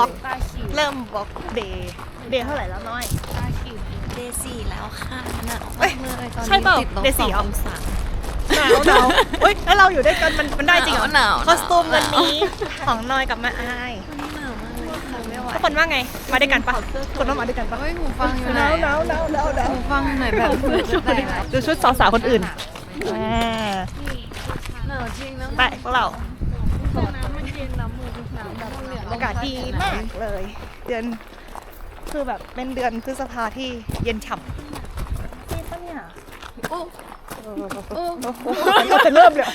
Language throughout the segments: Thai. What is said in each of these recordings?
บล็อกตาขีดเริ่มบล็อกเดย์เดย์เท่าไหร่แล้วน้อย ตาขีดเดซี่แล้วค่ะหนาวเอ้มายกเลยตอนใช่นี้เปล่าติดลบเดซี่สองเหรอ องศา หนาวหนาวเฮ้ยแล้วเราอยู่ด้วยกันมันมันได้จริงเหรอหนาวหนาว คอสตูมหนาววันนี้ของน้อยกับมาอายหนาวมากเลยค่ะไม่ไหวทุกคนว่าไงมาด้วยกันปะคนว่ามาด้วยกันปะเฮ้ยหูฟังอยู่หไหนนาวหนาวหนาวหนาวหนาวหูฟังไหนแบบไหนแบบดูชุดสาวๆคนอื่นอ่าหนาวจริงนะ ไปพวกเราน้ำมั นเย็นน้ำมือน้ำแบบเหลืองอากาศดีมากเลย เดือนคือแบบเป็นเดือนพฤษภาที่เย็นฉ่ำจริงปะเนี่ยโอ้เออเอาแต่เริ่มเลยเหรอ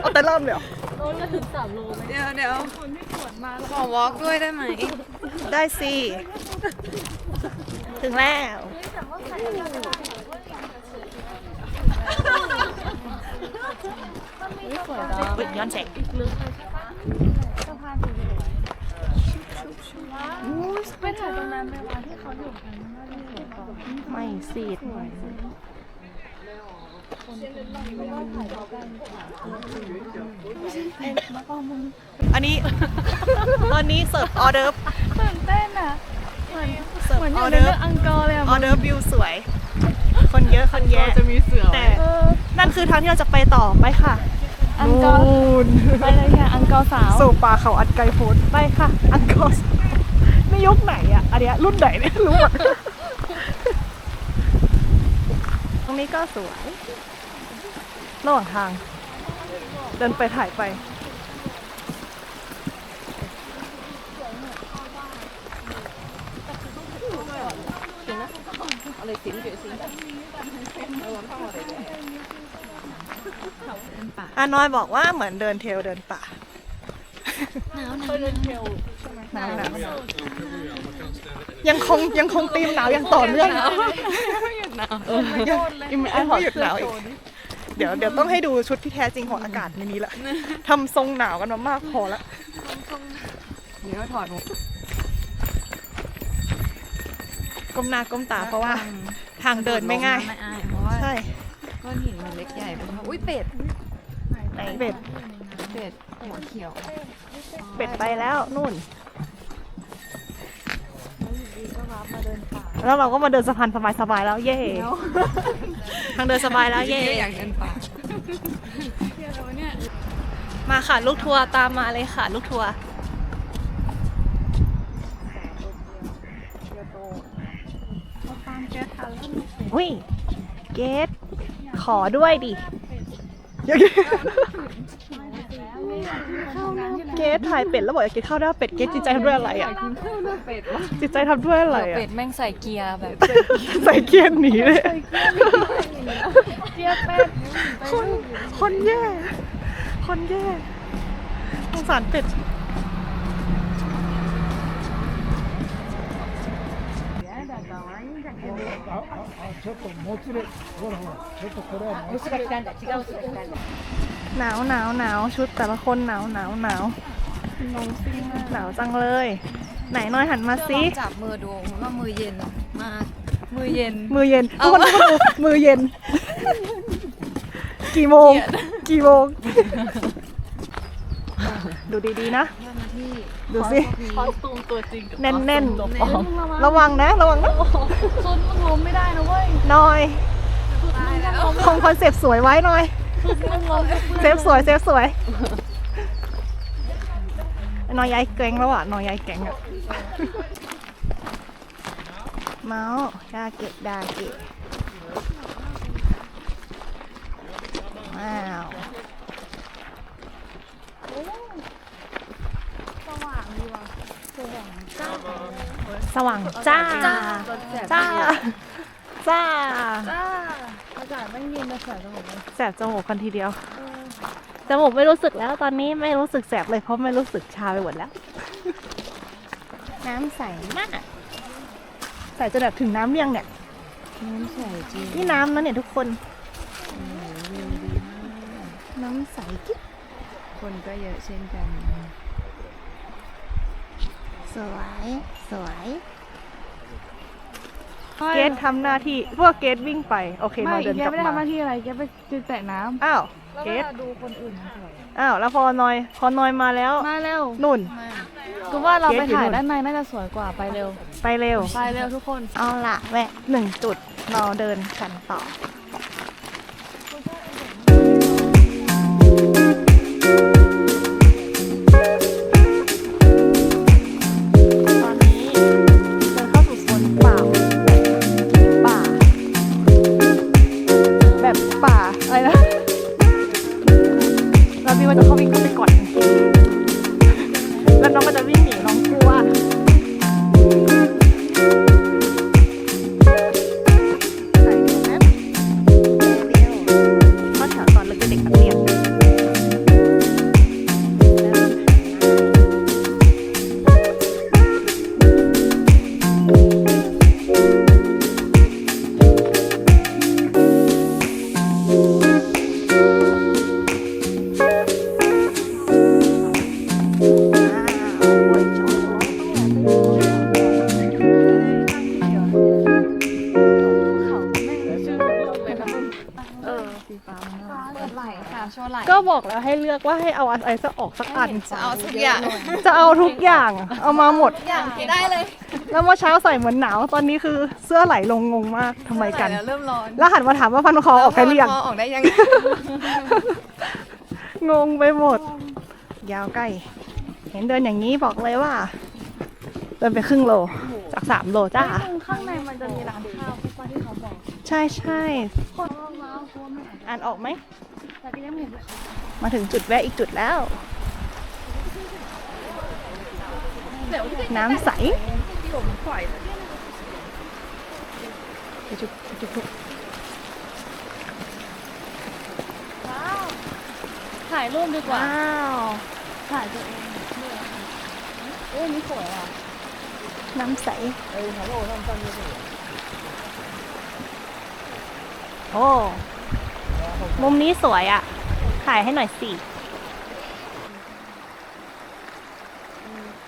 เอาแต่เริ่มเลยเหรอโอ้แล้วถึงสามโลไหมเดี๋ยวเดี๋ยวคนไม่ปวดมาแล้วขอวอล์กด้วยได้ไหม ได้สิ ถึงแล้ว สวยจังอุ๊ยย้อนแสงลึกเลยใช่ปะสะพานสวยไปถ่ายตรงนั้นเวลาที่เขาอยู่กันน่าจะสวยกว่าไม่สีดอันนี้ ตอนนี้เสิร์ฟออเดิร์ฟตื่นเต้นอะ เหมือนเสิร์ฟเหมือนอออยู่เดิในร์ฟเรื่องอังกอร์เลยอะออเดิร์ฟวิวสวย คนเยอะคนแยะจะมีเสือแต่เออนั่นคือทางที่เราจะไปต่อไปค่ะ อังกอร์นู่นไปเลยค่ะอังกอร์สาว สู่ป่าเขาอันไกลโพ้นไปค่ะ อังกอร์นี่ยุคไหนอะ อันเนี้ยรุ่นไหนเนี่ยรู้หมด ตรงนี้ก็สวยระหว่างทาง เดินไปถ่ายไป อาน้อยบอกว่าเหมือนเดินเทรลเดินป่าหนาวหนาวหนาวหนาวหนาวยังคงยังคงตีมหนาวยังต่อเนื่องไม่หยุดหนาวยังยังไม่หยุดหนาวอีกเดี๋ยวเดี๋ยวต้องให้ดูชุดที่แท้จริงของอากาศในนี้แหละทำทรงหนาวกันมามากพอแล้วเดี๋ยวถอดหมวกก้มหน้าก้มตาเพราะว่าทางเดินไม่ง่ายไม่อายเพราะว่าใช่ ก้อนหินมันเล็กใหญ่ไปหมดอุ้ยเป็ดไหนเป็ด เป็ดหัวเขียวเป็ดไปแล้วนู่นแล้วเราก็มาเดินสะพานสบายๆแล้วเย่ทางเดินสบายแล้วเย่ อยากเดินป่ามาค่ะลูกทัวร์ตามมาเลยค่ะลูกทัวร์อุ้ยเกต ขอด้วยดิเกตถ่ายเป็ดแล้วบอกอยากกินข้าวหน้าเป็ดเกตจิตใจทำด้วยอะไรอะจิตใจทำด้วยอะไรเป็อะดแม่งใส่เกียร์แบบใส่เกียร์หนีเลยเจี๊ยบแป้งคนคนแย่ คนแย่สงสารเป็ด ちょっともつれほらほらちょっとこれはもつれ หนาวหนาวหนาวชุดแต่ละคนหนาวหนาวหนาวหนาวจังเลย ไหนน้อยหันมาสิ ลองจับมือดูว่ามือเย็นมากมือเย็น มือเย็นทุ เอา กคนทุกคนดูมือเย็น กี่โมง เกลียด กี่โมง ดูดีๆนะ เจ้าหน้าที่ ดูสิ คอสตูมตัวจริงกับแน่นแน่นคอสตูมๆอ๋อระวังนะ ระวังนะโอ้โหซุนมึงล้มไม่ได้นะเว้ยน้อยตายแล้วคงคอนเซปต์สวยไว้หน่อย มึงล้มเซฟสวยเซฟสวยนอยยายเกรงแล้วอะนอยยายเกรงอะ เมาส์ดาเกะดาเกะว้าว สว่างดีว่ะ สว่างจ้าสว่างจ้าจ้า จ้า จ้าอากาศไม่เย็นแต่แสบสมองเลยแสบจมูกกันทีเดียว จมูกไม่รู้สึกแล้วตอนนี้ไม่รู้สึกแสบเลยเพราะไม่รู้สึกชาไปหมดแล้ว น้ำใสมาก ใส่จนแบบถึงน้ำยังเนี่ย น้ำใสจริงนี่น้ำนะเนี่ยทุกคน น้ำใสกิ๊บคนก็เยอะเช่นกัน สวย สวยเกตทำหน้าที่พวกเกตวิ่งไป โอเคไม่นอยเดินแกกลับไม่ได้ทำหมาน้าที่อะไรแกไปจืดแตะน้ำอ้าวแล้วเกเวตลาดูคนอื่นมันสวยอ้าวแล้วพอนอยพอนอยมาแล้วมาเร็วนุ่นมากูว่าเราไปเกสอยู่ถ่ายนู่นด้านในน่าจะสวยกว่าไปเร็ว ไปเร็ว ไปเร็วทุกคน เอาละแวะหนึ่งจุดเราเดินกันต่อ ล้วให้เลือกว่าให้เอาอะไรสักออกสักอันจะเอาทุกอย่างจะเอาทุกอย่างเอามาหมด อย่างที่ได้เลย แล้วเมื่อเช้าใส่เหมือนหนาว ตอนนี้คือเสื้อไหลลงงงมากทำไมกันแล้วเริ่มร้อนแล้วหันมาถามว่าพันคอออกไปหรือยังพอออกได้ยังไงงงไปหมด ยาวใกล้ เห็นเดินอย่างนี้บอกเลยว่า เดินไปครึ่งโลจากสามโลจ้าข้างในมันจะมีร้านข้าวใช่ปะที่เขาบอก ใช่ใช่คนเรามาโคนไม่อ่านออกไหม แต่ก็ยังไม่เห็นเลยมาถึงจุดแวะอีกจุดแล้ว น้ำใสจุดจุดจุดจุดถ่ายรูปดีกว่า ว้าว ถ่ายตัวเองเอ้ยนี่สวยอะ น้ำใสโอ้ มุมนี้สวยอะ ถ่ายให้หน่อยสิ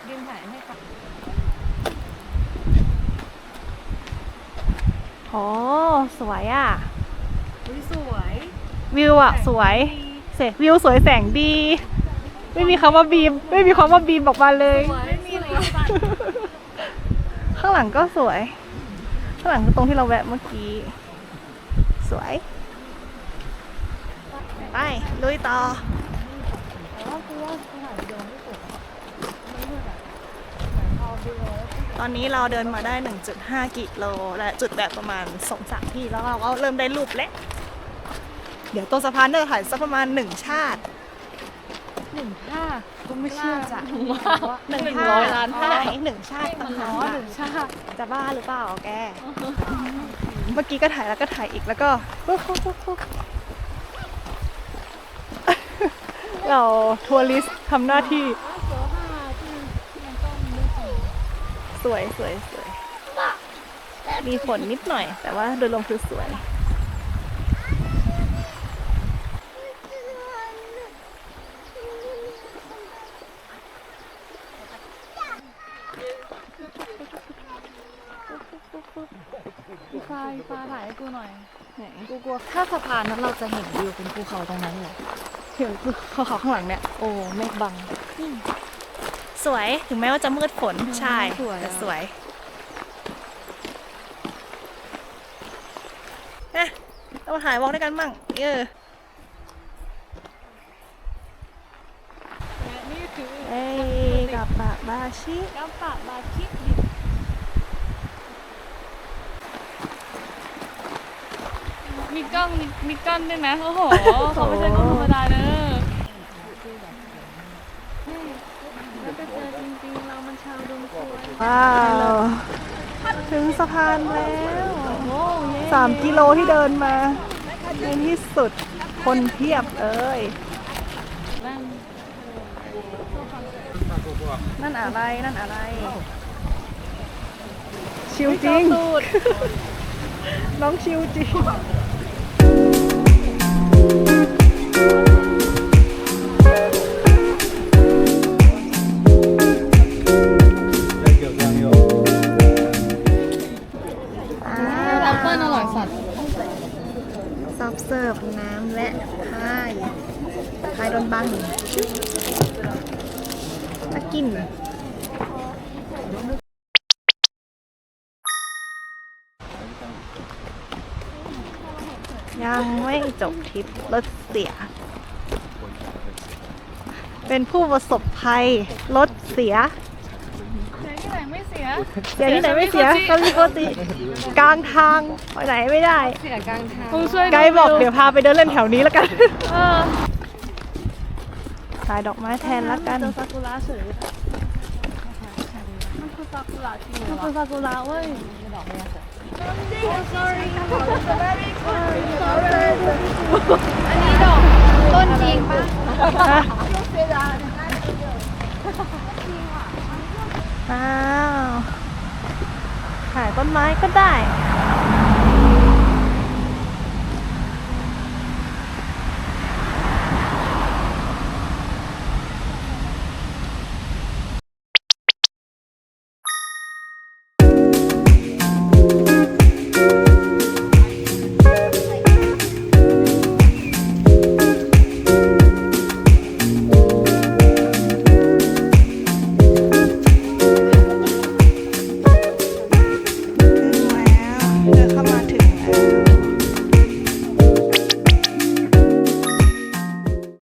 ยืนถ่ายให้ก่อนโอ้สวยอะอุ้ยสวย วิวอะ สวยเสร็จวิวสวยแสงดี ไม่มีคำว่าบีม ไม่มีคำว่าบีมบอกมาเลย ไม่มีเลยข้างหลังก็สวย ข้างหลังคือตรงที่เราแวะเมื่อกี้ สวย ไป ลุยต่อตอนนี้เราเดินมาได้ 1.5 กิโล และจุดแบบประมาณ2อสามที่แล้วเราก็เริ่มได้รูปแล้ว เดี๋ยวตัวสะพานน่าจะถ่ายสักประมาณ1ชาติหนึ่งห้าก็ไม่เชื่อจ้ะหนึ่งหนึ่งชาร้อยล้านชาหนึ่งชาติต่างหากอ๋อหนึ่งชาติจะบ้าหรือเปล่าแก เมื่อกี้ก็ถ่ายแล้วก็ถ่ายอีกแล้วก็ปุ๊บปุ๊บปุ๊บปุ๊บ เราทัวริสต์ทำหน้าที่สวยสวยสวยมีฝนนิดหน่อย แต่ว่าโดยรวมคือสวยฟ้าฟ้าถ่ายให้กูหน่อย ไหน กูกลัว ถ้าสะพานนั้นเราจะเห็นวิวเป็นภูเขาตรงนั้นเหรอ เห็นเขาเขาข้างหลังเนี่ย โอ้เมฆบัง สวยถึงแม้ว่าจะมืดฝนใช่สวยอะ แต่สวยนะเรามาถ่ายวอล์กด้วยกันมั่งเออและนี่คือเอ้ยกับปะบาชิกัปะบาคิดิ มีกล้องมีมีกล้องด้วยนะโอ้โหเขาไม่ใช่กล้องธรรมดาเนอะเราจะเจอจริงๆ เรามันชาวดงควยว้าว ถึงสะพานแล้วโอ้เย้สามกิโลที่เดินมาในที่สุดคนเพียบเอ้ยนั่งนั่นอะไรนั่นอะไร ชิวจริงตูดน้องชิวจริง จิ้ยังไม่จบทริปรถเสีย เป็นผู้ประสบภัยรถเสีย ที่ไหนไม่เสีย เสีที่ไหนไม่เสียก็มีปกติกลางทางไปไหนไม่ได้ เสียกลางทาง ไกด์บอกเดี๋ยวพาไปเดินเล่นแถวนี้แล้วกัน เออ ขายดอกไม้แทนแล้วกันเจอซากุระเฉยมันคือซากุระจริงเหรอมันคือซากุระเว้ย อันนี้ดอกต้นจริงปะอ้าว ขายต้นไม้ก็ได้